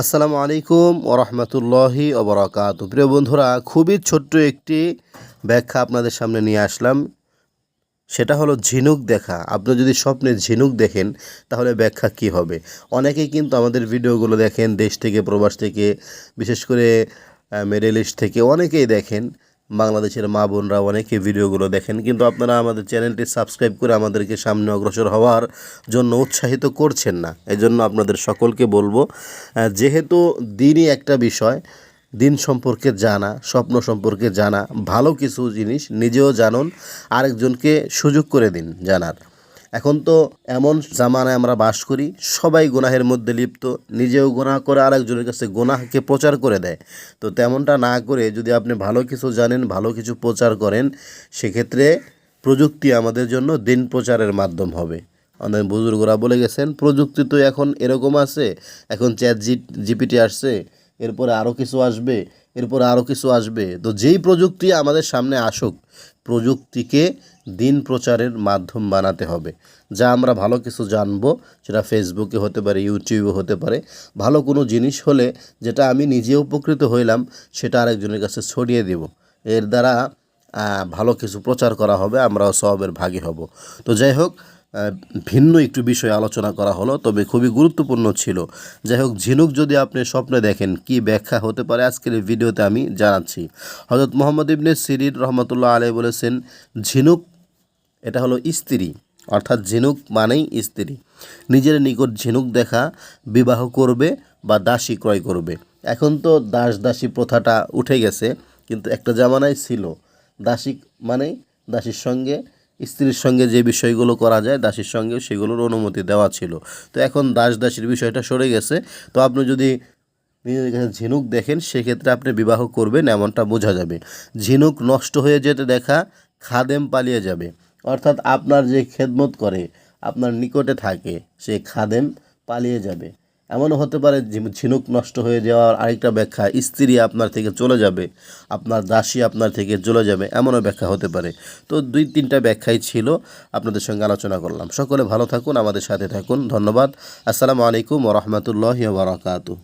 আসসালামু আলাইকুম ওরহমতুল্লাহি অবরাকাত প্রিয় বন্ধুরা, খুবই ছোট্ট একটি ব্যাখ্যা আপনাদের সামনে নিয়ে আসলাম। সেটা হলো ঝিনুক দেখা। আপনি যদি স্বপ্নে ঝিনুক দেখেন, তাহলে ব্যাখ্যা কি হবে? অনেকেই কিন্তু আমাদের ভিডিওগুলো দেখেন, দেশ থেকে, প্রবাস থেকে, বিশেষ করে মিডল ইস্ট থেকে অনেকেই দেখেন। বাংলাদেশের মা বোনরা অনেকে ভিডিওগুলো দেখেন, কিন্তু আপনারা আমাদের চ্যানেলটি সাবস্ক্রাইব করে আমাদেরকে সামনে অগ্রসর হওয়ার জন্য উৎসাহিত করছেন না। এই জন্য আপনাদের সকলকে বলব যেহেতু দিনই একটা বিষয়, দিন সম্পর্কে জানা, স্বপ্ন সম্পর্কে জানা, ভালো কিছু জিনিস নিজেও জানুন, আরেকজনকে সুযোগ করে দিন জানার। এখন তো এমন জামানায় আমরা বাস করি, সবাই গুনাহের মধ্যে লিপ্ত, নিজেও গুনাহ করে আরেকজনের কাছে গুনাহকে প্রচার করে দেয়। তো তেমনটা না করে যদি আপনি ভালো কিছু জানেন, ভালো কিছু প্রচার করেন, সেক্ষেত্রে প্রযুক্তি আমাদের জন্য দিন প্রচারের মাধ্যম হবে। অনেক বুজুর্গরা বলে গেছেন, প্রযুক্তি তো এখন এরকম আছে, এখন চ্যাট জিপিটি আসছে এরপরে আরও কিছু আসবে, এরপরে আরও কিছু আসবে। তো যেই প্রযুক্তি আমাদের সামনে আসুক, প্রযুক্তিকে দিন প্রচারের মাধ্যম বানাতে হবে। যা আমরা ভালো কিছু জানব, সেটা ফেসবুকে হতে পারে ইউটিউবে হতে পারে, ভালো কোনো জিনিস হলে যেটা আমি নিজে উপকৃত হইলাম, সেটা আরেকজনের কাছে ছড়িয়ে দেব। এর দ্বারা ভালো কিছু প্রচার করা হবে, আমরাও সবের ভাগী হব। তো যাই হোক ভিন্ন একটু বিষয় আলোচনা করা হলো, তবে খুবই গুরুত্বপূর্ণ ছিল। যাই হোক, ঝিনুক যদি আপনি স্বপ্নে দেখেন, কি ব্যাখ্যা হতে পারে আজকের এই ভিডিওতে আমি জানাচ্ছি। হজরত মোহাম্মদ ইবনে সিরির রহমতুল্লাহ আলাই বলেছেন, ঝিনুক, এটা হলো স্ত্রী, অর্থাৎ ঝিনুক মানেই স্ত্রী। নিজের নিকট ঝিনুক দেখা, বিবাহ করবে বা দাসী ক্রয় করবে। এখন তো দাস দাসী প্রথাটা উঠে গেছে, কিন্তু একটা জামানায় ছিল। দাসী মানে দাসীর সঙ্গে স্ত্রীর সঙ্গে যে বিষয়গুলো করা যায়, দাসীর সঙ্গে সেগুলোর অনুমতি দেওয়া ছিল। তো এখন দাস দাসীর বিষয়টা সরে গেছে। তো আপনি যদি নিজের কাছে ঝিনুক দেখেন, সেক্ষেত্রে আপনি বিবাহ করবেন, এমনটা বোঝা যাবে। ঝিনুক নষ্ট হয়ে যেতে দেখা খাদেম পালিয়ে যাবে। অর্থাৎ আপনার যে খেদমত করে, আপনার নিকটে থাকে, সে খাদেম পালিয়ে যাবে। এমনও হতে পারে ঝিনুক নষ্ট হয়ে যাওয়ার আরেকটা ব্যাখ্যা, স্ত্রী আপনার থেকে চলে যাবে, আপনার দাসী আপনার থেকে চলে যাবে, এমনও ব্যাখ্যা হতে পারে। তো দুই তিনটা ব্যাখ্যাই ছিল, আপনাদের সঙ্গে আলোচনা করলাম। সকলে ভালো থাকুন, আমাদের সাথে থাকুন, ধন্যবাদ। আসসালামু আলাইকুম রহমতুল্লাহ বারাকাতু